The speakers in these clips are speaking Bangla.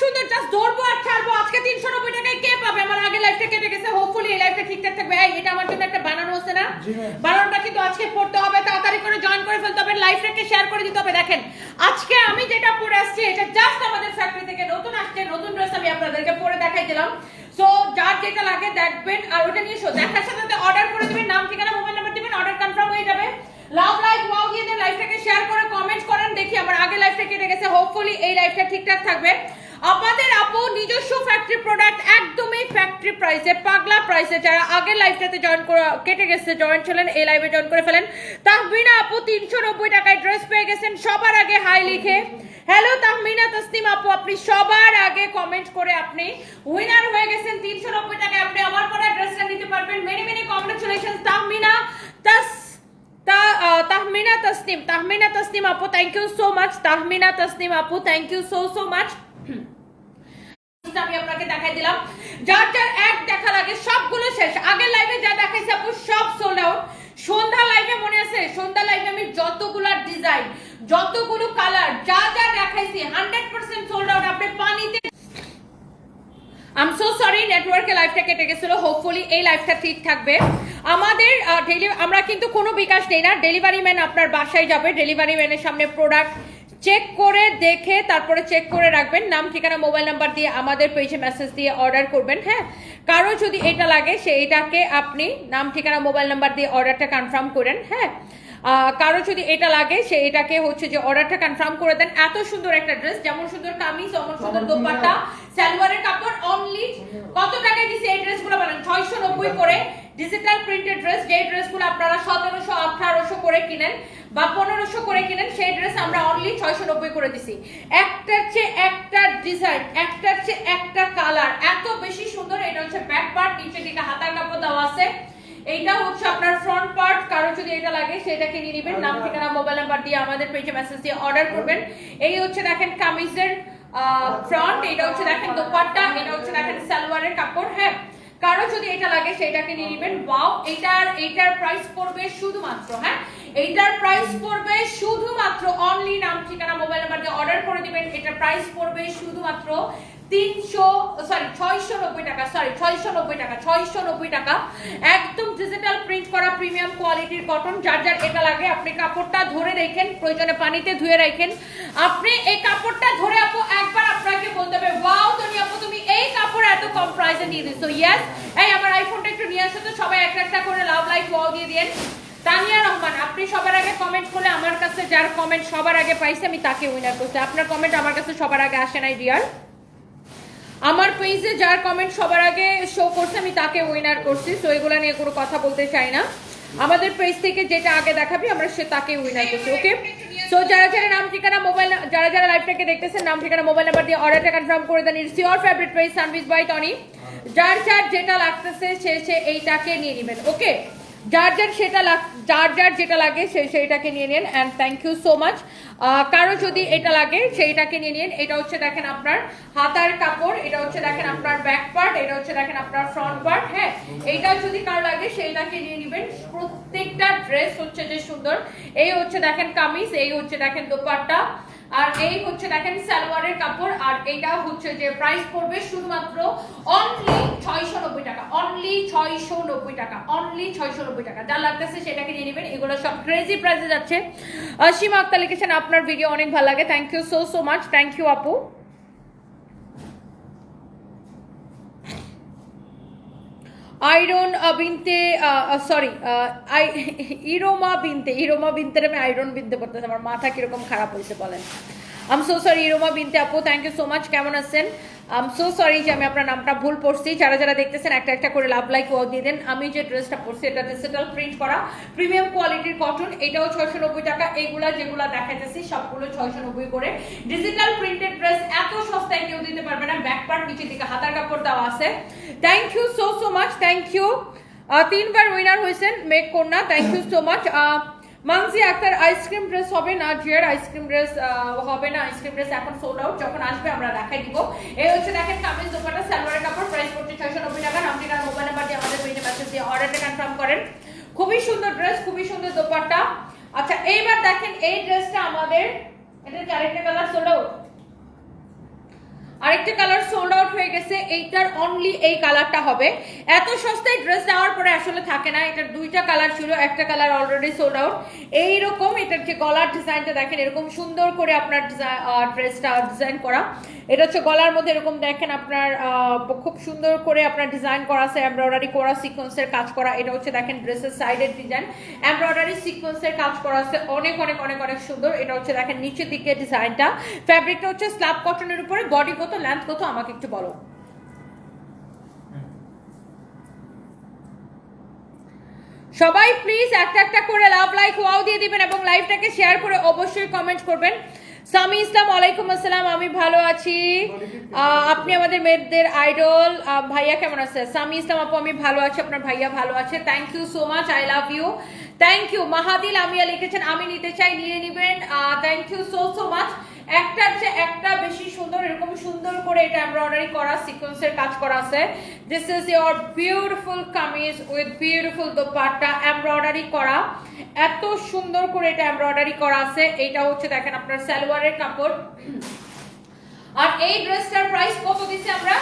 সুন্দর জাস্ট ধরবো আর ছাড়বো। আজকে তিনশো নব্বই টাকায় কে পাবে? আমার আগে লাইফটা কেটে গেছে। হোপফুলি এই লাইফটা ঠিকঠাক থাকবে। এই, এটা আমার জন্য একটা বানানো হচ্ছে না? বানানোটা কিন্তু আজকে পড়তে হবে। তাড়াতাড়ি করে জয়েন করে ফেলতে হবে। লাইফটাকে শেয়ার করে দিতে হবে। দেখেন আজকে আমি যেটা পরে আসছি এটা জাস্ট আমাদের ফ্যাক্টরি থেকে নতুন আসছে নতুন ড্রেস আমি আপনাদেরকে পরে দেখাই দিলাম। সো যার যেটা লাগে দেখবেন আর ওটা নিয়ে দেখার সাথে সাথে অর্ডার করে দিবেন। নাম ঠিকানা মোবাইল নাম্বার দিবেন। অর্ডার কনফার্ম হয়ে যাবে। লাভ লাইক ওয়াও দিয়ে দেন। লাইফটাকে শেয়ার করে কমেন্ট করেন। দেখি আমার আগে লাইফটা কেটে গেছে। হোপফুলি এই লাইফটা ঠিকঠাক থাকবে। আমাদের আপু নিজস্ব ফ্যাক্টরি প্রোডাক্ট একদমই ফ্যাক্টরি প্রাইসে পাগলা প্রাইসে যারা আগের লাইফটাতে জয়েন কেটে গেছে জয়েন ছিলেন, এই লাইভে জয়েন করে ফেলেন। তাহমিনা আপু তিনশো নব্বই টাকায় ড্রেস পেয়ে গেছেন, সবার আগে হাই লিখে। হ্যালো তাহমিনা তসনিম আপু, আপনি সবার আগে কমেন্ট করে আপনি উইনার হয়ে গেছেন তিনশো নব্বই টাকায়। আপনি আমার পরে ড্রেসটা নিতে পারবেন। মেনি মেনি কংগ্রেচুলেশন তাহমিনা তাস তাহমিনা তসনিম। তাহমিনা তসনিম আপু thank you so much Tahmina Tasnim আপু thank you so so much আমি আপনাকে দেখাই দিলাম। যার যার এক দেখা লাগে সবগুলো শেষ। আগের লাইভে যা দেখাইছি আপু, সব সোল্ড আউট সন্ধ্যা লাইভে মনে আছে? সন্ধ্যা লাইভে আমি যতগুলা ডিজাইন যতগুলো কালার যা যা দেখাইছি হান্ড্রেড পার্সেন্ট সোল্ড আউট আপনি পানিতে আম সো সরি নেটওয়ার্কে লাইফটা কেটে গেছিল। হোপফুলি এই লাইফটা ঠিক থাকবে। আমাদের আমরা কিন্তু কোনো বিকাশ নেই না। ডেলিভারি ম্যান আপনার বাসায় যাবে। ডেলিভারি ম্যানের সামনে প্রোডাক্ট চেক করে দেখে তারপরে চেক করে রাখবেন। নাম, ঠিকানা মোবাইল নাম্বার দিয়ে আমাদের পেজে মেসেজ দিয়ে অর্ডার করবেন হ্যাঁ? কারও যদি এটা লাগে সেইটাকে আপনি নাম, ঠিকানা মোবাইল নাম্বার দিয়ে অর্ডারটা কনফার্ম করেন হ্যাঁ? কারও যদি এটা লাগে সে এটাকে হচ্ছে যে অর্ডারটা কনফার্ম করে দেন। এত সুন্দর একটা ড্রেস যেমন সুন্দর কামিজ তেমন সুন্দর দোপাট্টা সালোয়ারের কাপড় অনলি কত টাকায় দিছে এই ড্রেসগুলো বলেন? ছয়শো নব্বই করে। ডিজিটাল প্রিন্টেড ড্রেস যে ড্রেসগুলো আপনারা সতেরোশো আঠারোশো করে কিনেন বা পনেরোশো করে কিনেন সেই ড্রেস আমরা অনলি ছয়শো নব্বই করে দিছি। একটার চেয়ে একটা ডিজাইন একটার চেয়ে একটা কালার এত বেশি সুন্দর। এটা হচ্ছে ব্যাক পার্ট নিচে দিকে হাতার কাপড় দেওয়া আছে। এইটা হচ্ছে আপনার ফ্রন্ট পার্ট কারও যদি এটা লাগে সেটাকে নিয়ে নেবেন নাম ঠিকানা মোবাইল নাম্বার দিয়ে আমাদের পেজে মেসেজ দিয়ে অর্ডার করবেন। এই হচ্ছে দেখেন কামিজের ফ্রন্ট এটা হচ্ছে দেখেন দোপাট্টা এটা হচ্ছে দেখেন সালোয়ারের কাপড় হ্যাঁ। কারও যদি এটা লাগে সেটাকে নিয়ে নেবেন। ওয়াও এটার এটার প্রাইস পড়বে শুধুমাত্র হ্যাঁ। এইটার প্রাইস পড়বে শুধুমাত্র অনলি নাম ঠিকানা মোবাইল নাম্বার দিয়ে অর্ডার করে দিবেন। এটার প্রাইস পড়বে শুধুমাত্র তিনশো সরি ছয়শো নব্বই টাকা সরি ছয়শো নব্বই টাকা ছয়শো নব্বই টাকা। একদম ডিজিটাল প্রিন্ট করা প্রিমিয়াম কোয়ালিটির কটন যার যার এটা লাগে, আপনি কাপড়টা ধরে রেখেন, প্রয়োজনে পানিতে ধুয়ে রাখেন। আপনি এই কাপড়টা ধরে আপু, একবার আপনাকে বলতে হবে ওয়াও তুমি আপু, তুমি এই কাপড় এত কম প্রাইসে দিয়ে দিছো। ইয়েস এই আমার আইফোনটা একটু নিয়ে আসো তো, সবাই একটা একটা করে লাভ লাইক ওয়াও দিয়ে দিন তানিয়া রহমান, আপনি সবার আগে কমেন্ট করলে আমার কাছে যার কমেন্ট সবার আগে পাইছে, আমি তাকে উইনার করছি। আপনার কমেন্ট আমার কাছে সবার আগে আসে নাই ডিয়ার পেজে যার কমেন্ট সবার আগে শো করছে, আমি তাকে উইনার করছি। সো এগুলো নিয়ে কোনো কথা বলতে চাই না। আমাদের পেজ থেকে যেটা আগে দেখাবি, আমরা সে তাকে উইনার করছি ওকে সো যারা যারা নাম, ঠিকানা মোবাইল যারা যারা লাইভটাকে দেখতেছেন, নাম, ঠিকানা মোবাইল নাম্বার দিয়ে অর্ডারটা কনফার্ম করে দেন it's your favourite page service by Tony যার যার যেটা লাগতেছে, সে সে এইটাকে নিয়ে নেবেন ওকে যার যার সেটা যার যার যেটা লাগে সে সেইটাকে নিয়ে নিন and thank you so much কারও যদি এটা লাগে, সেইটাকে নিয়ে নিন। এটা হচ্ছে দেখেন আপনার হাতার কাপড়, এটা হচ্ছে দেখেন আপনার ব্যাক পার্ট এটা হচ্ছে দেখেন আপনার ফ্রন্ট পার্ট হ্যাঁ? এইটা যদি কারও লাগে, সেইটাকে নিয়ে নেবেন। প্রত্যেকটা ড্রেস হচ্ছে যে সুন্দর। এই হচ্ছে দেখেন কামিজ, এই হচ্ছে দেখেন দোপাট্টা, আর এই হচ্ছে দেখেন সালোয়ারের কাপড়, আর এইটা হচ্ছে যে প্রাইস পড়বে শুধুমাত্র অনলি ছয়শো নব্বই টাকা অনলি ছয়শো নব্বই টাকা অনলি ছয়শো নব্বই টাকা। যা লাগতেছে সেটাকে নিয়ে নেবেন। এগুলো সব ক্রেজি প্রাইসে যাচ্ছে। আক্তার লিখেছেন, আপনার ভিডিও অনেক ভালো লাগে। Thank you so so much thank you আপু। বিনতে সরি আই ইরোমা বিনতে ইরোমা আমি আইরন বিনতে পড়তেছি। আমার মাথা কীরকম খারাপ হয়েছে বলেন। আম সো সরি ইরোমা বিনতে আপু। থ্যাংক ইউ সো মাচ কেমন আছেন? আম সো সরি যে আমি আপনার নামটা ভুল পড়ছি। যারা যারা দেখতেছেন, একটা একটা করে লাভ লাইক ওয়াও দিয়ে দেন। আমি যে ড্রেসটা পরছি, এটা ডিজিটাল প্রিন্ট করা। প্রিমিয়াম কোয়ালিটির কটন এটাও ছয়শো নব্বই টাকা। এইগুলা যেগুলা দেখাইতেছি, সবগুলো ছয়শো নব্বই করে। ডিজিটাল প্রিন্টেড ড্রেস এত সস্তায় কেউ দিতে পারবে না। ব্যাক পার্ট নিচে দিকে হাতার কাপড় দেওয়া আছে। Thank you so so much thank you তিনবার উইনার হয়েছেন মেক কন্যা thank you so much Mansi Akter ice cream dress হবে না জিয়ার আইসক্রিম ড্রেস হবে না, আইসক্রিম ড্রেস এখন সোল্ড আউট যখন আসবে আমরা দেখাই দিব। এই হচ্ছে দেখেন কামিজ দোকানটা, সালোয়ারের কাপড় প্রাইস পড়ছে ছয়শো নব্বই টাকা আপনি তার মোবাইল নাম্বার দিয়ে আমাদের পেজে মেসেজ দিয়ে অর্ডারটা কনফার্ম করেন। খুবই সুন্দর ড্রেস খুবই সুন্দর দোপাট্টা। আচ্ছা এইবার দেখেন এই ড্রেসটা আমাদের এটা ক্যারেক্টার কালার সোল্ড আউট আরেকটা কালার সোল্ড আউট হয়ে গেছে, এইটার অনলি এই কালারটা হবে। এত সস্তায় ড্রেস দেওয়ার পরে আসলে থাকে না, এটার দুইটা কালার ছিল, একটা কালার অলরেডি সোল্ড আউট এইরকম এটার যে গলার ডিজাইনটা দেখেন, এরকম সুন্দর করে আপনার ড্রেসটা ডিজাইন করা। এটা হচ্ছে গলার মধ্যে এরকম দেখেন আপনার খুব সুন্দর করে আপনার ডিজাইন করা আছে এমব্রয়ডারি করা সিকোয়েন্সের কাজ করা। এটা হচ্ছে দেখেন ড্রেসের সাইডের ডিজাইন এমব্রয়ডারি সিকোয়েন্সের কাজ করা আছে, অনেক অনেক অনেক অনেক সুন্দর। এটা হচ্ছে দেখেন নিচের দিকে ডিজাইনটা ফ্যাব্রিকটা হচ্ছে স্ল্যাব কটনের উপরে বডি কত লেন্থ কত আমাকে একটু বলো। সবাই প্লিজ একটা একটা করে লাভ লাইক ওয়াও দিয়ে দিবেন এবং লাইভটাকে শেয়ার করে অবশ্যই কমেন্ট করবেন। সামি ইসলাম, ওয়ালাইকুম আসসালাম, আমি ভালো আছি। আপনি আমাদের মেয়েদের আইডল ভাইয়া কেমন আছে? সামি ইসলাম আপু, আমি ভালো আছি, আপনার ভাইয়া ভালো আছে। Thank you so much I love you thank you Mahadil Amiya লিখেছেন, আমি নিতে চাই, নিয়ে নেবেন। Thank you so so much একটার চেয়ে একটা বেশি সুন্দর, এরকম সুন্দর করে এটা এমব্রয়ডারি করা সিকোয়েন্সের কাজ করা আছে। This is your beautiful kameez with beautiful dupatta embroidery করা। এত সুন্দর করে এটা এমব্রয়ডারি করা আছে। এইটা হচ্ছে দেখেন আপনার সালোয়ারের কাপড়। আর এই ড্রেসটার প্রাইস কত দিছি আমরা?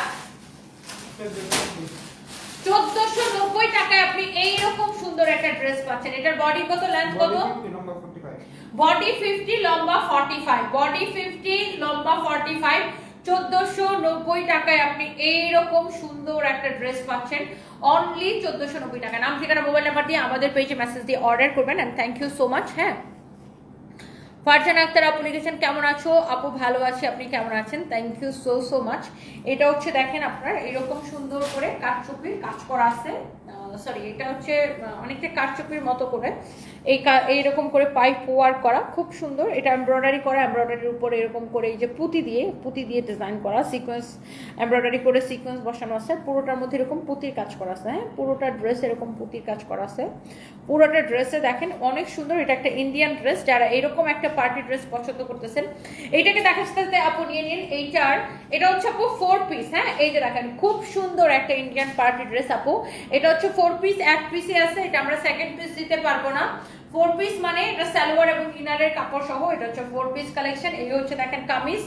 চোদ্দশো নব্বই টাকায় আপনি এইরকম সুন্দর একটা ড্রেস পাচ্ছেন। এটার বডি কত লেন্থ কত? বডি ফিফটি, লম্বা ফর্টি ফাইভ বডি ফিফটি, লম্বা ফর্টি ফাইভ চোদ্দশো নব্বই টাকায় আপনি এইরকম সুন্দর একটা ড্রেস পাচ্ছেন। অনলি চোদ্দশো নব্বই টাকা। নাম ঠিকানা মোবাইল নাম্বার দিয়ে আমাদের পেজে মেসেজ দিয়ে অর্ডার করবেন and thank you so much হ্যাঁ? ফারজান আক্তার, আপু লিখেছেন, কেমন আছো? আপু ভালো আছি, আপনি কেমন আছেন? Thank you so so much এটা হচ্ছে, দেখেন আপনার, এরকম সুন্দর করে কাঠচুপির কাজ করা আছে। সরি এটা হচ্ছে অনেকটা কাঠচুপির মতো করে। এই এইরকম করে পাইপ ওয়ার্ক করা, খুব সুন্দর। এটা এমব্রয়ডারি করা, এমব্রয়ডারির উপরে এরকম করে এই যে পুঁতি দিয়ে পুঁতি দিয়ে ডিজাইন করা সিকোয়েন্স এমব্রয়ডারি করে সিকোয়েন্স বসানো আছে। পুরোটার মধ্যে এরকম পুঁতির কাজ করা আছে হ্যাঁ? পুরোটা ড্রেস এরকম পুঁতির কাজ করা আছে। পুরোটা ড্রেসে দেখেন, অনেক সুন্দর। এটা একটা ইন্ডিয়ান ড্রেস যারা এরকম একটা পার্টি ড্রেস পছন্দ করতেছেন। এইটাকে দেখাতে আপু নিয়ে নিন। এইটার, এটা হচ্ছে আপু ফোর পিস হ্যাঁ? এই যে দেখেন, খুব সুন্দর একটা ইন্ডিয়ান পার্টি ড্রেস আপু। এটা হচ্ছে ফোর পিস এক পিসে আছে, এটা আমরা সেকেন্ড পিস দিতে পারব না। ফোর পিস মানে এটা সালোয়ার এবং ইনারের কাপড় সহ এটা হচ্ছে ফোর পিস কালেকশন এই হচ্ছে দেখেন কামিজ।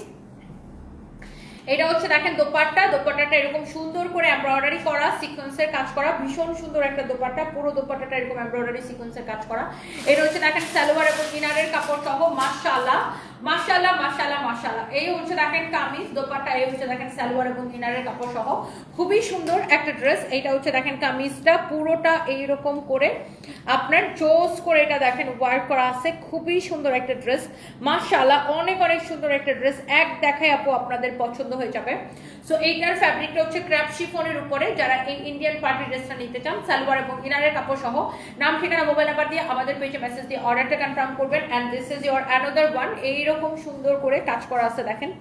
এটা হচ্ছে দেখেন দোপাট্টা। দোপাট্টাটা এরকম সুন্দর করে এমব্রয়ডারি করা সিকোয়েন্সের কাজ করা। ভীষণ সুন্দর একটা দোপাট্টা। পুরো দোপাট্টাটা এরকম এমব্রয়ডারি সিকোয়েন্সের কাজ করা। এটা হচ্ছে দেখেন সালোয়ার এবং ইনারের কাপড় সহ, মাশাআল্লাহ। মাশাআল্লাহ মাসাল্লাহ মাসাল্লাহ এই হচ্ছে দেখেন কামিজ, দোপাট্টা, এই হচ্ছে দেখেন সালোয়ার এবং ইনারের কাপড় সহ খুবই সুন্দর একটা ড্রেস। এইটা হচ্ছে দেখেন কামিজটা পুরোটা এইরকম করে আপনার চোস করে এটা দেখেন ওয়ার্ক করা আছে। খুবই সুন্দর একটা ড্রেস। মাসাল্লাহ অনেক অনেক সুন্দর একটা ড্রেস। এক দেখায় আপু আপনাদের পছন্দ হয়ে যাবে। সো এইটার ফ্যাব্রিকটা হচ্ছে ক্র্যাপ শিফনের উপরে, যারা এই ইন্ডিয়ান পার্টি ড্রেসটা নিতে চান, সালোয়ার এবং ইনারের কাপড় সহ, নাম, ঠিকানা মোবাইল নাম্বার দিয়ে আমাদের পেজে মেসেজ দিয়ে অর্ডারটা কনফার্ম করবেন। And this is your another one এইরকম সুন্দর করে কাজ করা আছে, দেখেন।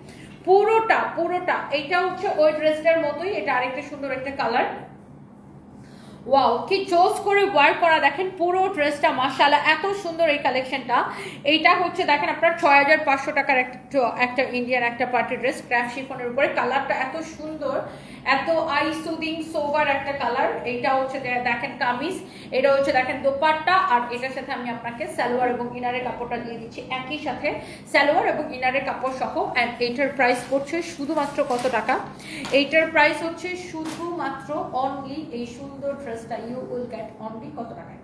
পুরোটা পুরোটা, এইটা হচ্ছে ওই ড্রেসটার মতোই, এটা আরেকটা সুন্দর একটা কালার ওয়াও কি চোজ করে ওয়ার করা। দেখেন পুরো ড্রেসটা মাসালা এত সুন্দর এই কালেকশনটা এইটা হচ্ছে, দেখেন আপনার ছয় হাজার পাঁচশো টাকার একটা একটা ইন্ডিয়ান একটা পার্টি ড্রেস ক্র্যাফ শিফনের উপরে। কালারটা এত সুন্দর। এত আই সুদিং সোভার একটা কালার এইটা হচ্ছে দেখেন কামিজ, এটা হচ্ছে দেখেন দোপাট্টা, আর এটার সাথে আমি আপনাকে সালোয়ার এবং ইনারের কাপড়টা দিয়ে দিচ্ছি একই সাথে। সালোয়ার এবং ইনারের কাপড় সহ অ্যান্ড এইটার প্রাইস পড়ছে শুধুমাত্র কত টাকা? এইটার প্রাইস হচ্ছে শুধুমাত্র অনলি এই সুন্দর ড্রেসটা ইউ উইল গেট অনলি কত টাকায়?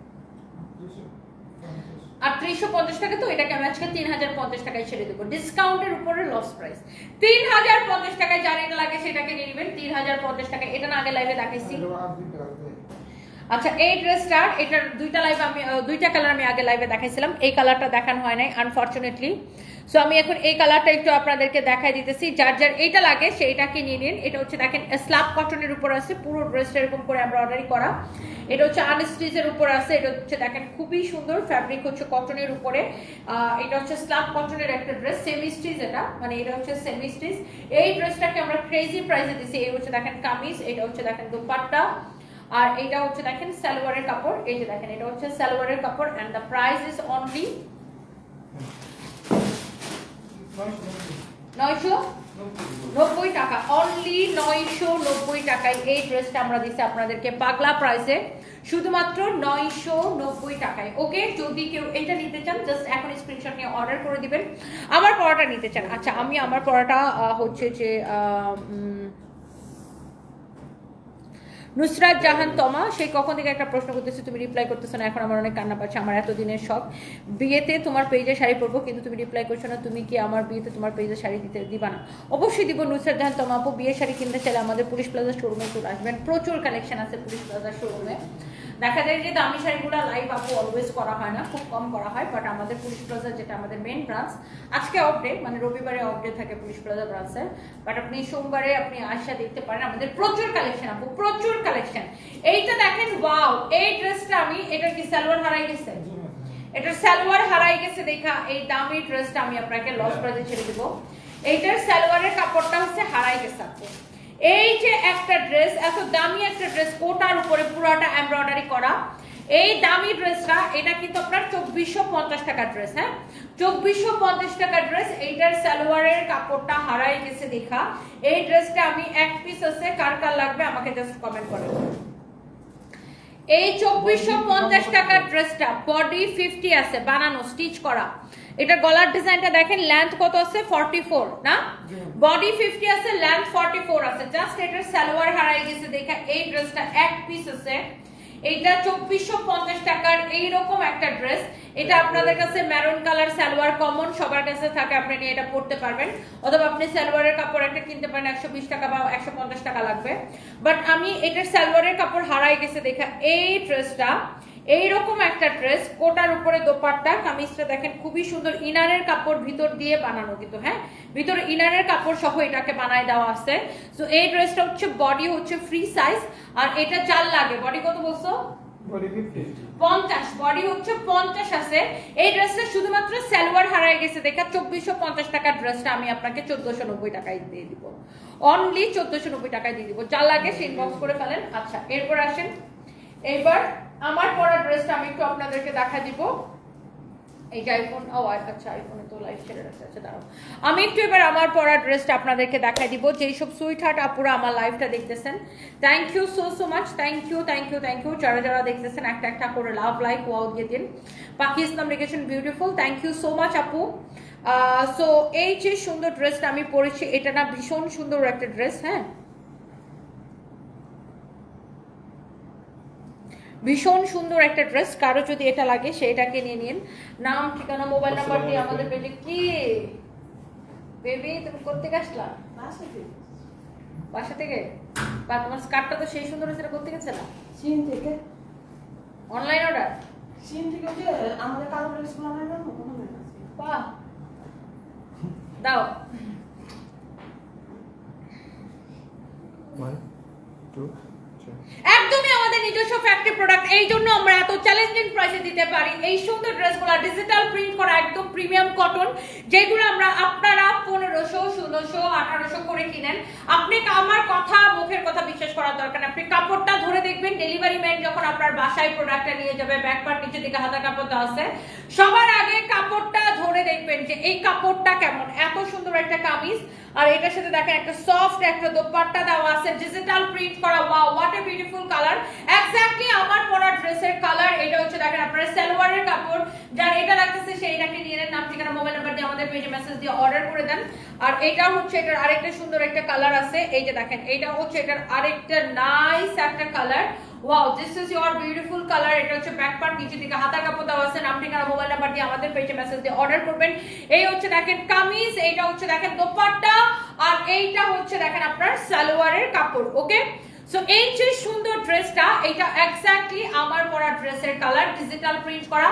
আর ত্রিশশো পঞ্চাশ টাকা তো এটাকে আমি আজকে তিন হাজার পঞ্চাশ টাকায় ছেড়ে দেবো। ডিসকাউন্টের উপরে লস প্রাইস তিন হাজার পঞ্চাশ টাকায় যার এটা লাগে সেটাকে নিয়ে নেবেন। তিন হাজার পঞ্চাশ টাকা এটা না আগে লাইভে দেখাইছি। আচ্ছা এই ড্রেসটার এটার দুইটা লাইভ আমি দুইটা কালার আমি আগে লাইভে দেখাইছিলাম। এই কালারটা দেখানো হয় নাই আনফরচুনেটলি সো আমি এখন এই কালারটা একটু আপনাদেরকে দেখাই দিতেছি। যার যার এইটা লাগে, সেইটাকে নিয়ে নিন। এটা হচ্ছে দেখেন স্ল্যাব কটনের উপর আছে। পুরো ড্রেসটা এরকম করে আমরা এমব্রয়ডারি করা। এটা হচ্ছে আনস্টিচের উপর আছে। এটা হচ্ছে দেখেন, খুবই সুন্দর ফ্যাব্রিক হচ্ছে কটনের উপরে। এটা হচ্ছে স্ল্যাব কটনের একটা ড্রেস সেমি স্টিচ এটা। মানে এটা হচ্ছে সেমি স্টিচ এই ড্রেসটাকে আমরা ক্রেজি প্রাইসে দিছি। এই হচ্ছে দেখেন, কামিজ, এটা হচ্ছে দেখেন, দুপাট্টা। আর এটা হচ্ছে দেখেন সালোয়ারের কাপড়, এই যে দেখেন, এটা হচ্ছে সালোয়ারের কাপড় and the price is only নয়শো নব্বই টাকা অনলি নয়শো নব্বই টাকায় এই ড্রেসটা আমরা দিচ্ছি আপনাদেরকে পাগলা প্রাইসে শুধুমাত্র নয়শো নব্বই টাকায়। ওকে যদি কেউ এটা নিতে চান জাস্ট এখন নিয়ে অর্ডার করে দিবেন। আমার পড়াটা নিতে চান। আচ্ছা আমি আমার পড়াটা হচ্ছে যে নুসরাত জাহান তমা সেই কখন থেকে একটা প্রশ্ন করতেছে, তুমি রিপ্লাই করতেছো না, এখন আমার অনেক কান্না পাচ্ছে, আমার এতদিনের শখ। বিয়েতে তোমার পেজে শাড়ি পরবো, কিন্তু তুমি রিপ্লাই করছ না, তুমি কি আমার বিয়েতে তোমার পেজে শাড়ি দিতে দিবা না? অবশ্যই দিব নুসরাত জাহান তমা আপু বিয়ে শাড়ি কিনতে চাইলে আমাদের পুলিশ প্লাজা শোরুমে চলে আসবেন। প্রচুর কালেকশন আছে পুলিশ প্লাজা শোরুমে দেখা যায় যে দামি শাড়িগুলো লাইভ আপু অলওয়েজ করা হয় না, খুব কম করা হয় বাট আমাদের পুলিশ প্লাজা যেটা আমাদের মেন ব্রাঞ্চ আজকে অফ ডে মানে রবিবারে অফ ডে থাকে পুলিশ প্লাজা ব্রাঞ্চের বাট আপনি সোমবারে আপনি আসা দেখতে পারেন, আমাদের প্রচুর কালেকশন আপু, প্রচুর কালেকশন এইটা দেখেন ওয়াও এই ড্রেসটা আমি এটা কি সালোয়ার হারাই গেছে? এটার সালোয়ার হারাই গেছে দেখা, এই দামি ড্রেসটা আমি আপনাকে লস প্রাইজে ছেড়ে দিব। এইটার সালোয়ারের কাপড়টা হচ্ছে হারাই গেছে আপু। এই যে একটা ড্রেস এত দামি একটা ড্রেস কোটার উপরে পুরোটা এমব্রয়ডারি করা। এই দামি ড্রেসটা এটা কিন্তু আপনার চব্বিশশো পঞ্চাশ টাকার ড্রেস হ্যাঁ? চব্বিশশো পঞ্চাশ টাকার ড্রেস এইটার সালোয়ারের কাপড়টা হারাই গেছে দেখা। এই ড্রেসটা আমি এক পিস আছে, কার কার লাগবে আমাকে জাস্ট কমেন্ট করে এই চব্বিশশো পঞ্চাশ টাকার ড্রেসটা বডি ফিফটি আছে বানানো স্টিচ করা। এটা গলার ডিজাইনটা দেখেন লেন্থ কত আছে? ফর্টি ফোর না বডি ফিফটি আছে লেন্থ ফর্টি ফোর আছে। জাস্ট এটার সালোয়ার হারাই গেছে দেখে এই ড্রেসটা এক পিস আছে। এইটা চব্বিশশো পঞ্চাশ টাকার এইরকম একটা ড্রেস এটা আপনাদের কাছে মেরুন কালার সালোয়ার কমন সবার কাছে থাকে, আপনি নিয়ে এটা পড়তে পারবেন। অথবা আপনি সালোয়ারের কাপড় একটা কিনতে পারেন, একশো বিশ টাকা বা একশো পঞ্চাশ টাকা লাগবে। বাট আমি এটার সালোয়ারের কাপড় হারাই গেছে, দেখা, এই ড্রেসটা, এইরকম একটা ড্রেস, কোটার উপরে দোপাট্টা, কামিজটা দেখেন, খুবই সুন্দর, ইনারের কাপড় ভিতর দিয়ে বানানো কিন্তু হ্যাঁ? ভিতরে ইনারের কাপড় সহ এটাকে বানায় দেওয়া আছে। তো এই ড্রেসটা হচ্ছে বডি হচ্ছে ফ্রি সাইজ আর এটা চাল লাগে। বডি কত বলছো? পঞ্চাশ বডি হচ্ছে পঞ্চাশ আছে। এই ড্রেসটা শুধুমাত্র সালোয়ার হারায় গেছে। দেখা, চব্বিশশো পঞ্চাশ টাকার ড্রেসটা আমি আপনাকে চোদ্দশো নব্বই টাকায় দিয়ে দিব। অনলি চোদ্দশো নব্বই টাকায় দিয়ে দিব। যা লাগে সে ইনবক্স করে ফেলেন। আচ্ছা এরপর আসেন। এবার আমার পরা ড্রেসটা আমি একটু আপনাদেরকে দেখা দিব। এই যে আইফোন ও আচ্ছা আইফোনে তো লাইভ ছেড়ে রাখতে আছে, দাঁড়াও। আমি একটু এবার আমার পরা ড্রেসটা আপনাদেরকে দেখাই দিব। যেই সব সুইট হার্ট আপুরা আমার লাইভটা দেখতেছেন thank you so so much thank you thank you thank you যারা যারা দেখতেছেন, একটা একটা করে লাভ লাইক ওয়াও দিয়ে দিন। পাখি ইসলাম লিখেছেন beautiful thank you so much আপু সো এই যে সুন্দর ড্রেসটা আমি পরেছি, এটা না ভীষণ সুন্দর একটা ড্রেস হ্যাঁ? ভীষণ সুন্দর একটা ড্রেস কারও যদি এটা লাগে সেটাকে নিয়ে নিন। নাম ঠিকানা মোবাইল নাম্বার দিয়ে আমাদের পেজে কি? বেবি তুমি করতে আসলা? বাসা থেকে? বা তোমার স্কার্টটা তো সেই সুন্দর হয়েছে করতে গেছে? না চীন থেকে। অনলাইন অর্ডার চীন থেকে যে আমাদের কালো ড্রেস বানায় না ওখানে আছে বাহ। দাও। একদমই আমাদের নিজস্ব ফ্যাক্টরি প্রোডাক্ট এই জন্য আমরা এত চ্যালেঞ্জিং প্রাইসে দিতে পারি। এই সুন্দর ড্রেসগুলো ডিজিটাল প্রিন্ট করা একদম প্রিমিয়াম কটন যেগুলো আমরা আপনারা পনেরোশো, ষোলোশো, আঠারোশো করে কিনেন। আপনি আমার কথা, মুখের কথা বিশ্বাস করার দরকার। আপনি কাপড়টা ধরে দেখবেন ডেলিভারি ম্যান যখন আপনার বাসায় প্রোডাক্টটা নিয়ে যাবে ব্যাক পার্ট নিচে দিকে হাতা কাপড় দেওয়া আছে, সবার আগে কাপড়টা ধরে দেখবেন যে এই কাপড়টা কেমন। এত সুন্দর একটা কামিজ আর এটার সাথে দেখেন একটা সফট একটা দোপাট্টা দেওয়া আছে ডিজিটাল প্রিন্ট করা। Wow what a beautiful colour exactly আমার পরা ড্রেসের কালার এটা হচ্ছে দেখেন আপনার সালোয়ারের কাপড়। যার এটা লাগতেছে সেইটাকে নিয়ে নেন। নাম ঠিকানা মোবাইল নাম্বার দিয়ে আমাদের পেজে মেসেজ দিয়ে অর্ডার করে দেন। আর এটা হচ্ছে এটার আরেকটা সুন্দর একটা কালার আছে। এই যে দেখেন, এটা হচ্ছে এটার আরেকটা নাইস একটা colour wow this is your beautiful colour এটা হচ্ছে ব্যাক পার্ট নিচে দিকে হাতা কাপড় দেওয়া আছে। নাম ঠিকানা মোবাইল নাম্বার দিয়ে আমাদের পেজে মেসেজ দিয়ে অর্ডার করবেন। এই হচ্ছে দেখেন কামিজ, এইটা হচ্ছে দেখেন দোপাট্টা, আর এইটা হচ্ছে দেখেন আপনার সালোয়ারের কাপড় ওকে সো এই যে সুন্দর ড্রেসটা এটা এক্স্যাক্টলি আমার পরা ড্রেসের কালার ডিজিটাল প্রিন্ট করা।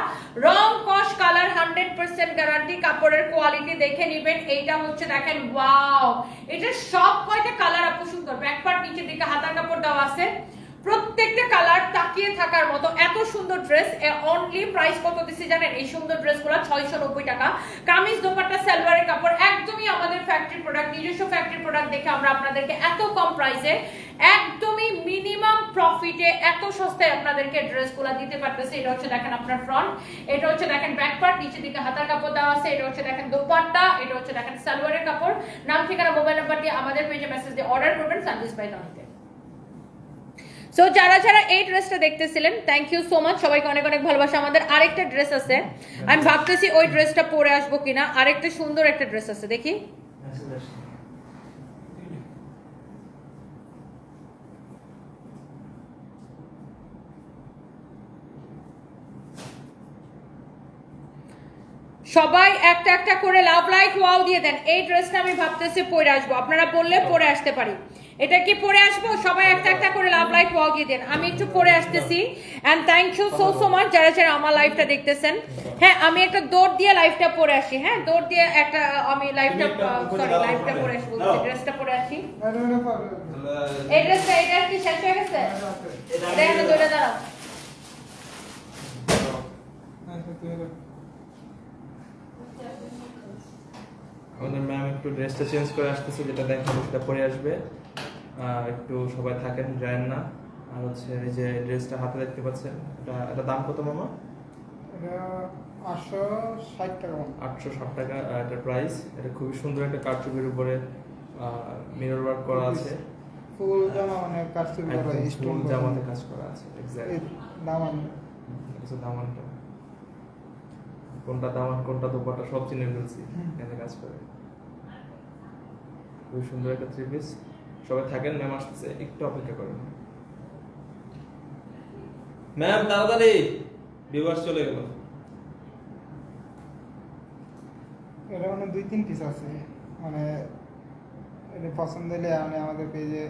রং কস কালার হান্ড্রেড পার্সেন্ট গ্যারান্টি কাপড়ের কোয়ালিটি দেখে নেবেন। এইটা হচ্ছে দেখেন ওয়াও এটা সব কয়টা কালার আপু সুন্দর। ব্যাক পার্ট নিচের দিকে হাতার কাপড় দেওয়া আছে। প্রত্যেকটা কালার তাকিয়ে থাকার মতো। এত সুন্দর ড্রেস অনলি প্রাইস কত দিছি জানেন? এই সুন্দর ড্রেস ড্রেসগুলো ছয়শো নব্বই টাকা। কামিজ, দোপাট্টা, সালোয়ারের কাপড় একদমই আমাদের ফ্যাক্টরি প্রোডাক্ট নিজস্ব ফ্যাক্টরি প্রোডাক্ট দেখে আমরা আপনাদেরকে এত কম প্রাইসে একদমই মিনিমাম প্রফিটে এত সস্তায় আপনাদেরকে ড্রেসগুলো দিতে পারতেছে। এটা হচ্ছে দেখেন আপনার ফ্রন্ট এটা হচ্ছে দেখেন ব্যাক পার্ট নিচের দিকে হাতার কাপড় দেওয়া আছে, এটা হচ্ছে দেখেন দোপাট্টা, এটা হচ্ছে দেখেন সালোয়ারের কাপড়। নাম ঠিকানা মোবাইল নাম্বার দিয়ে আমাদের পেজে মেসেজ দিয়ে অর্ডার করবেন সার্ভিস পাই সো যারা যারা এই ড্রেসটা দেখতেছিলেন থ্যাংক ইউ সো মাচ সবাইকে অনেক অনেক ভালোবাসা। আমাদের আরেকটা ড্রেস আছে। আমি ভাবতেছি ওই ড্রেসটা পরে আসব কিনা। আরেকটা সুন্দর একটা ড্রেস আছে। দেখি। সবাই একটা একটা করে লাভ লাইক ওয়াও দিয়ে দেন। এই ড্রেসটা আমি ভাবতেছি পরে আসব। আপনারা বললে পরে আসতে পারি। এটা কি পরে আসব? সবাই একটা একটা করে লাভ লাইক ওয়াও দিয়ে দেন। আমি একটু পরে আসতেছি। And thank you so so much যারা যারা আমার লাইভটা দেখতেছেন। হ্যাঁ আমি একটা দৌড় দিয়ে লাইভটা পরে আসি। হ্যাঁ দৌড় দিয়ে একটা আমি লাইভটা সরি লাইভটা পরে আসব। ড্রেসটা পরে আসি। এই ড্রেসটা এটা কি শেষ হয়ে গেছে? এটা এখানে দৌড়ে দাঁড়াও। আমাদের ম্যাম একটু ড্রেসটা চেঞ্জ করে আসতেছে যেটা দেখেন সেটা পরে আসবে। একটু সবাই থাকেন যায় না। আর হচ্ছে এই যে ড্রেসটা হাতে দেখতে পাচ্ছেন এটা এটা দাম কত মামা? আটশো ষাট টাকা আটশো ষাট টাকা এটা প্রাইস এটা খুবই সুন্দর একটা কারচুপির উপরে মিরর ওয়ার্ক করা আছে। ফুল জামা মানে কাস্টম করা স্টোন জামাতে কাজ করা আছে এক্স্যাক্টলি দামান। কিছু দামানটা। কোনটা দামান কোনটা দোপাটা সব চিনে ফেলছি এখানে কাজ করে। খুবই সুন্দর একটা থ্রি পিস সবাই থাকেন ম্যাম আসতেছে একটু অপেক্ষা করেন। ম্যাম তাড়াতাড়ি ভিউয়ার্স চলে গেল। এটা মানে দুই তিন পিস আছে। মানে এটা পছন্দ হলে আমি আমাদের পেজে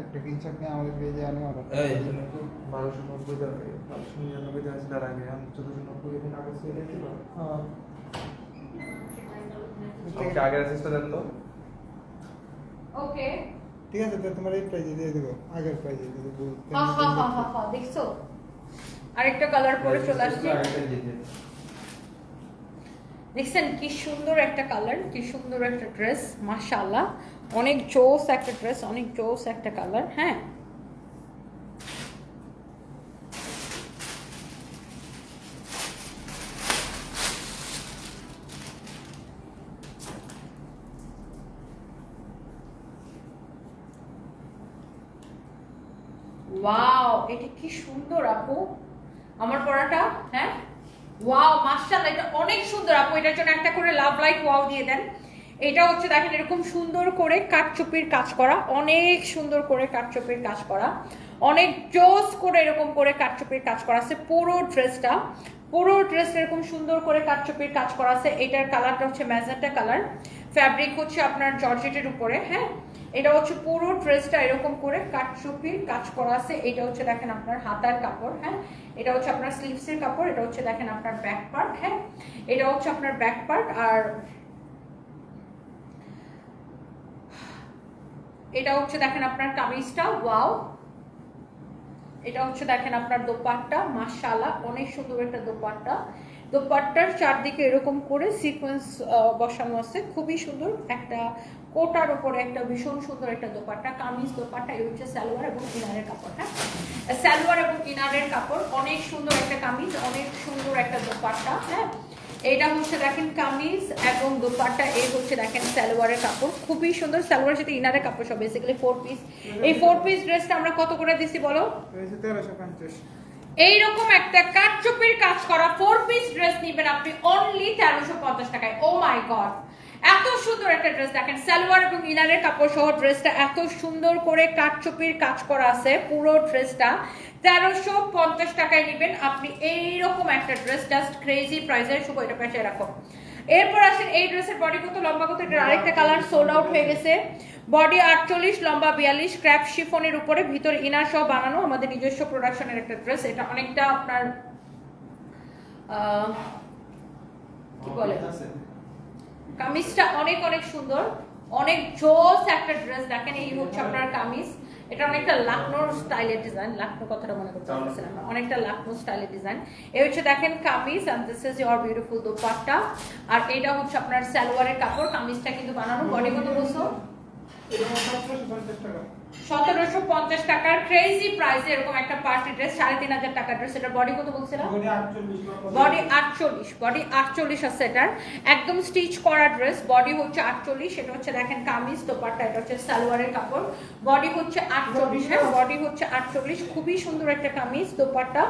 একটা স্ক্রিনশট নিয়ে আমাদের পেজে আমি অর্ডার এই। বারোশো নব্বই টাকা বারোশো নিরানব্বই টাকা ছিল আগে আমি চোদ্দশো নব্বই দিন আগে ছিল আমাকে আগের অ্যাসেসটা দেন তো। ওকে ঠিক আছে তো তোমার এই প্রাইজে দিয়ে দেবো আগের প্রাইজে দিয়ে দেবো হা হা হা হা হা দেখছ? আরেকটা কালার পরে চলে আসছে। দেখছেন কি সুন্দর একটা কালার কি সুন্দর একটা ড্রেস মাশাআল্লাহ। অনেক জোস একটা ড্রেস অনেক জোস একটা কালার হ্যাঁ ওয়াও এটা কি সুন্দর আপু আমার পড়াটা হ্যাঁ ওয়াও মাশাআল্লাহ এটা অনেক সুন্দর। আপু, এটার জন্য একটা করে লাভ লাইক ওয়াও দিয়ে দেন। এটা হচ্ছে দেখেন এরকম সুন্দর করে কাঠচুপির কাজ করা। অনেক সুন্দর করে কাঠচুপির কাজ করা। অনেক জোস করে এরকম করে কাঠচুপির কাজ করা আছে। পুরো ড্রেসটা, পুরো ড্রেস এরকম সুন্দর করে কাঠচুপির কাজ করা আছে। এটার কালারটা হচ্ছে ম্যাজেন্টা কালার ফ্যাব্রিক হচ্ছে আপনার জর্জেটের উপরে হ্যাঁ? এটা হচ্ছে পুরো ড্রেসটা এরকম করে কাঠচুপির কাজ করা আছে। এটা হচ্ছে দেখেন আপনার হাতার কাপড় হ্যাঁ? এটা হচ্ছে আপনার স্লিভসের কাপড়, এটা হচ্ছে দেখেন আপনার ব্যাক পার্ট হ্যাঁ? এটা হচ্ছে আপনার ব্যাক পার্ট আর এটা হচ্ছে দেখেন আপনার কামিজটা, ওয়াও! এটা হচ্ছে দেখেন আপনার দোপাট্টা, মাশাআল্লাহ, অনেক সুন্দর একটা দোপাট্টা। দোপাট্টার চারদিকে এরকম করে সিকোয়েন্স বসানো আছে। খুবই সুন্দর একটা কোটার উপরে একটা ভীষণ সুন্দর একটা দোপাট্টা, কামিজ দোপাট্টা, এই হচ্ছে সালোয়ার এবং ইনারের কাপড় হ্যাঁ সালোয়ার এবং ইনারের কাপড়, অনেক সুন্দর একটা কামিজ, অনেক সুন্দর একটা দোপাট্টা হ্যাঁ? এটা হচ্ছে দেখেন কামিজ এবং দোপাট্টা, এই হচ্ছে দেখেন সালোয়ারের কাপড়। খুবই সুন্দর সালোয়ারের সাথে ইনারের কাপড় সব বেসিক্যালি ফোর পিস এই ফোর পিস ড্রেসটা আমরা কত করে দিছি বলো? তেরোশো পঞ্চাশ। এইরকম একটা কাঠচুপির কাজ করা ফোর পিস ড্রেস নিবেন আপনি অনলি তেরোশো পঞ্চাশ টাকায়। ও মাই গড এত সুন্দর একটা ড্রেস দেখেন, সালোয়ার এবং ইনারের কাপড় সহ ড্রেসটা এত সুন্দর করে কাঠচুপির কাজ করা আছে, পুরো ড্রেসটা তেরোশো পঞ্চাশ টাকায় নেবেন আপনি এইরকম একটা ড্রেস জাস্ট ক্রেজি প্রাইসের শুভ এটা রাখো। এরপর আসেন এই ড্রেসের বডি কত লম্বা কত, এটার আরেকটা কালার সোল্ড আউট হয়ে গেছে। বডি আটচল্লিশ লম্বা বিয়াল্লিশ ক্র্যাপ শিফনের উপরে ভিতর ইনার সহ বানানো আমাদের নিজস্ব প্রোডাকশনের একটা ড্রেস এটা অনেকটা আপনার কি বলে? কামিজটা অনেক অনেক সুন্দর। অনেক জোস একটা ড্রেস দেখেন এই হচ্ছে আপনার কামিজ। এটা অনেকটা লাকনোর স্টাইলের ডিজাইন লাকনো কথাটা মনে করতে পারছিলাম অনেকটা লাকনো স্টাইলের ডিজাইন এই হচ্ছে দেখেন kameez and this is your beautiful dupatta. আর এটা হচ্ছে আপনার সালোয়ারের কাপড়। কামিজটা কিন্তু বানানো। বডি কত এটা সতেরোশো পঞ্চাশ টাকার ক্রেজি প্রাইস এরকম একটা পার্টি ড্রেস সাড়ে তিন হাজার টাকার ড্রেস এটা বডি কত বলছিলাম? বডি আটচল্লিশ বডি আটচল্লিশ আছে এটার। একদম স্টিচ করা ড্রেস বডি হচ্ছে আটচল্লিশ এটা হচ্ছে দেখেন কামিজ দোপাট্টা এটা হচ্ছে সালোয়ারের কাপড়। বডি হচ্ছে আটচল্লিশ হ্যাঁ বডি হচ্ছে আটচল্লিশ খুবই সুন্দর একটা কামিজ দোপাট্টা।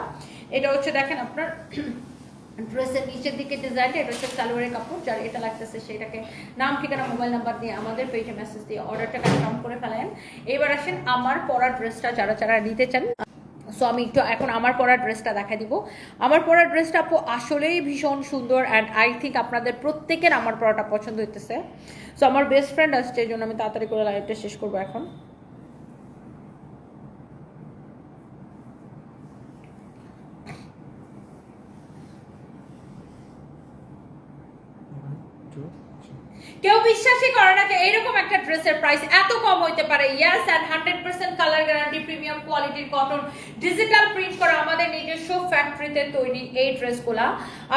এটা হচ্ছে দেখেন আপনার ড্রেসের নিচের দিকে ডিজাইনটা হচ্ছে সালোয়ারের কাপড়, যার এটা লাগতেছে সেটাকে নাম, ঠিকানা মোবাইল নাম্বার দিয়ে আমাদের পেজে মেসেজ দিয়ে অর্ডারটা কনফার্ম করে ফেলেন। এবার আসেন আমার পরা ড্রেসটা যারা যারা নিতে চান। সো আমি একটু এখন আমার পরা ড্রেসটা দেখা দিব। আমার পরা ড্রেসটা আপু আসলেই ভীষণ সুন্দর অ্যান্ড আই থিঙ্ক আপনাদের প্রত্যেকের আমার পরাটা পছন্দ হইতেছে। সো আমার বেস্ট ফ্রেন্ড আসছে, এই জন্য আমি তাড়াতাড়ি করে লাইভটা শেষ করব এখন। কেউ বিশ্বাসই করে না এইরকম একটা ড্রেসের প্রাইস এত কম হইতে পারে। Yes and hundred percent colour guarantee premium কোয়ালিটির কটন ডিজিটাল প্রিন্ট করা আমাদের নিজস্ব ফ্যাক্টরিতে তৈরি এই ড্রেসগুলা।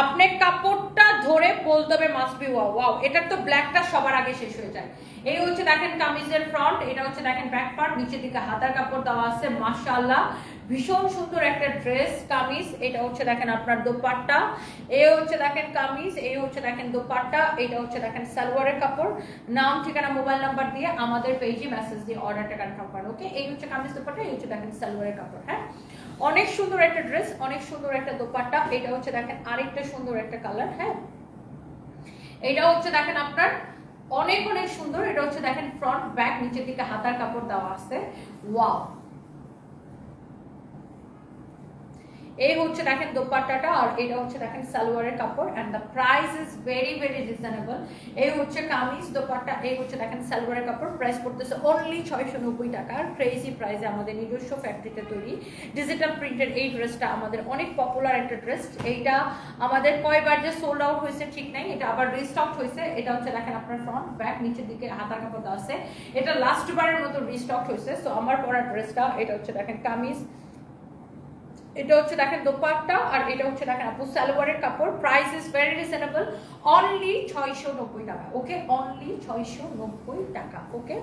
আপনি কাপড়টা ধরে বলতে হবে মাস্ট বি ওয়াও ওয়াও এটার তো ব্ল্যাকটা সবার আগে শেষ হয়ে যায়। এই হচ্ছে দেখেন কামিজের ফ্রন্ট এটা হচ্ছে দেখেন ব্যাক পার্ট নিচের দিকে হাতার কাপড় দেওয়া আছে, মাশাআল্লাহ। ভীষণ সুন্দর একটা ড্রেস কামিজ। এটা হচ্ছে দেখেন আপনার দোপাট্টা। এই হচ্ছে দেখেন কামিজ এই হচ্ছে দেখেন দোপাট্টা, এটা হচ্ছে দেখেন সালোয়ারের কাপড়। নাম, ঠিকানা, মোবাইল নাম্বার দিয়ে আমাদের পেজে মেসেজ দিয়ে অর্ডারটা কনফার্ম করেন ওকে এই হচ্ছে কামিজ দোপাট্টা, এই হচ্ছে দেখেন সালোয়ারের কাপড় হ্যাঁ? অনেক সুন্দর একটা ড্রেস অনেক সুন্দর একটা দোপাট্টা। এটা হচ্ছে দেখেন আরেকটা সুন্দর একটা কালার হ্যাঁ? এটা হচ্ছে দেখেন আপনার অনেক অনেক সুন্দর। এটা হচ্ছে দেখেন ফ্রন্ট ব্যাক নিচের দিকে হাতার কাপড় দেওয়া আছে। ওয়াও এই হচ্ছে দেখেন দোপাট্টাটা আর এটা হচ্ছে দেখেন সালোয়ারের কাপড় and the price is very very reasonable এই হচ্ছে কামিজ, দোপাট্টা এই হচ্ছে দেখেন সালোয়ারের কাপড় প্রাইস পড়তেছে অনলি ছয়শো নব্বই টাকার ক্রেজি প্রাইসে আমাদের নিজস্ব ফ্যাক্টরিতে তৈরি। ডিজিটাল প্রিন্টের এই ড্রেসটা আমাদের অনেক পপুলার একটা ড্রেস এইটা আমাদের কয়বার যে সোল্ড আউট হয়েছে ঠিক নাই, এটা আবার রিস্টক হয়েছে। এটা হচ্ছে দেখেন আপনার ফ্রন্ট ব্যাক নিচের দিকে হাতার কাপড় আছে। এটা লাস্ট বারের মতো রিস্টক হয়েছে। সো আমার পরা ড্রেসটা এটা হচ্ছে দেখেন কামিজ এটা হচ্ছে দেখেন দোপাট্টা আর এটা হচ্ছে দেখেন আপু সালোয়ারের কাপড়। Price is very reasonable only ছয়শো নব্বই টাকা ওকে অনলি ছয়শো নব্বই টাকা ওকে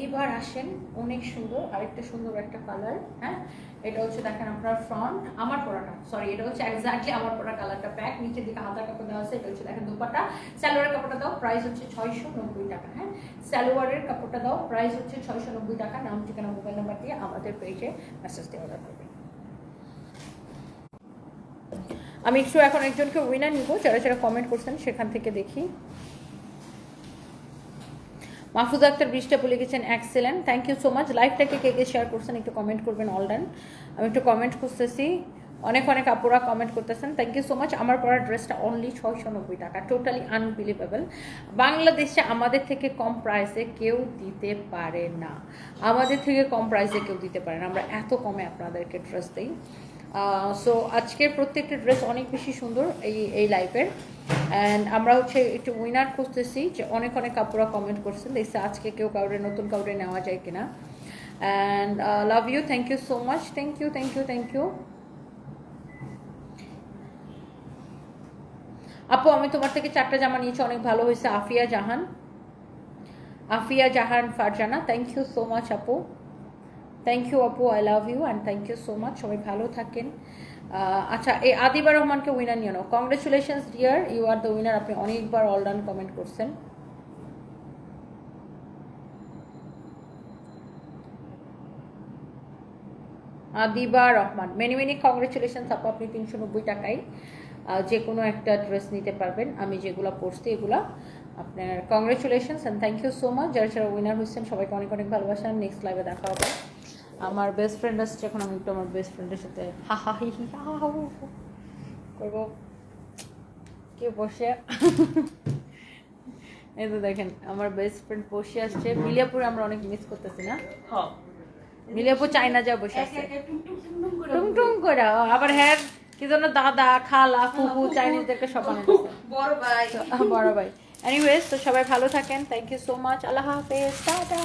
এইবার আসেন, অনেক সুন্দর, আরেকটা সুন্দর একটা কালার হ্যাঁ? এটা হচ্ছে দেখেন আপনার ফ্রন্ট আমার পরাটা সরি এটা হচ্ছে এক্স্যাক্টলি আমার পরা কালারটা ব্যাক নিচের দিকে হাতার কাপড় দেওয়া আছে, এটা হচ্ছে দেখেন দুপাটা। সালোয়ারের কাপড়টা দাও প্রাইস হচ্ছে ছয়শো নব্বই টাকা হ্যাঁ? সালোয়ারের কাপড়টা দাও প্রাইস হচ্ছে ছয়শো নব্বই টাকা, নাম, ঠিকানা মোবাইল নাম্বার দিয়ে আমাদের পেজে মেসেজ দিয়ে অর্ডার করবেন। আমি একটু এখন একজনকে উইনার নিব, যারা যারা কমেন্ট করছেন, সেখান থেকে দেখি। মাহফুজ আক্তার বৃষ্টি বলে গেছেন excellent thank you so much লাইভটাকে কে কে শেয়ার করছেন একটু কমেন্ট করবেন অল ডান আমি একটু কমেন্ট করতেছি অনেক অনেক আপুরা কমেন্ট করতেছেন থ্যাংক ইউ সো মাচ আমার পরা ড্রেসটা অনলি ছয়শো নব্বই টাকা টোটালি আনবিলিভেবল বাংলাদেশে আমাদের থেকে কম প্রাইসে কেউ দিতে পারে না। আমাদের থেকে কম প্রাইসে কেউ দিতে পারে না। আমরা এত কমে আপনাদেরকে ড্রেস দিই। সো আজকের প্রত্যেকটা ড্রেস অনেক বেশি সুন্দর এই এই লাইফের অ্যান্ড আমরা হচ্ছে একটু উইনার খুঁজতেছি যে অনেক অনেক কাপড়া কমেন্ট করছেন দেখছি আজকে কেউ কাউরে, নতুন কাউরে নেওয়া যায় কিনা। And love you thank you so much thank you thank you thank you আপু, আমি তোমার থেকে চারটা জামা নিয়েছি, অনেক ভালো হয়েছে। Afia Jahan. Afia Jahan Farzana thank you so much আপু। থ্যাংক ইউ আপু I love you and thank you so much সবাই ভালো থাকেন। আচ্ছা এই আদিবা রহমানকে উইনার নিয়ে নাও congratulations dear you are the winner আপনি অনেকবার অল ডান কমেন্ট করছেন। Adiba Rahman. Many many congratulations আপু আপনি তিনশো নব্বই টাকায় যে কোনো একটা ড্রেস নিতে পারবেন। আমি যেগুলো পরছি, এগুলো আপনার congratulations and thank you so much যারা যারা উইনার হয়েছেন, সবাইকে অনেক অনেক ভালোবাসা। নেক্সট লাইভে দেখা হবে। আমার বেস্ট ফ্রেন্ড আসছে এখন আমি একটু আমার বেস্ট ফ্রেন্ডের সাথে হা হা হি হি হা হা হু হু করব। কেউ বসে? এই তো দেখেন আমার বেস্ট ফ্রেন্ড বসে আসছে। মিলিয়াপুরে আমরা অনেক মিস করতেছি না? হ্যাঁ। মিলিয়াপুর চাইনা যা বসে এক আছে এক টুম টুম টুম টুম করে। আবার হ্যাঁ কি জন্য দাদা খালা ফুফু চাইনিজদেরকে সব বড় ভাই। বড় ভাই। এনিওয়েজ তো সবাই ভালো থাকেন। থ্যাংক ইউ সো মাচ আল্লাহ হাফেজ। টাটা।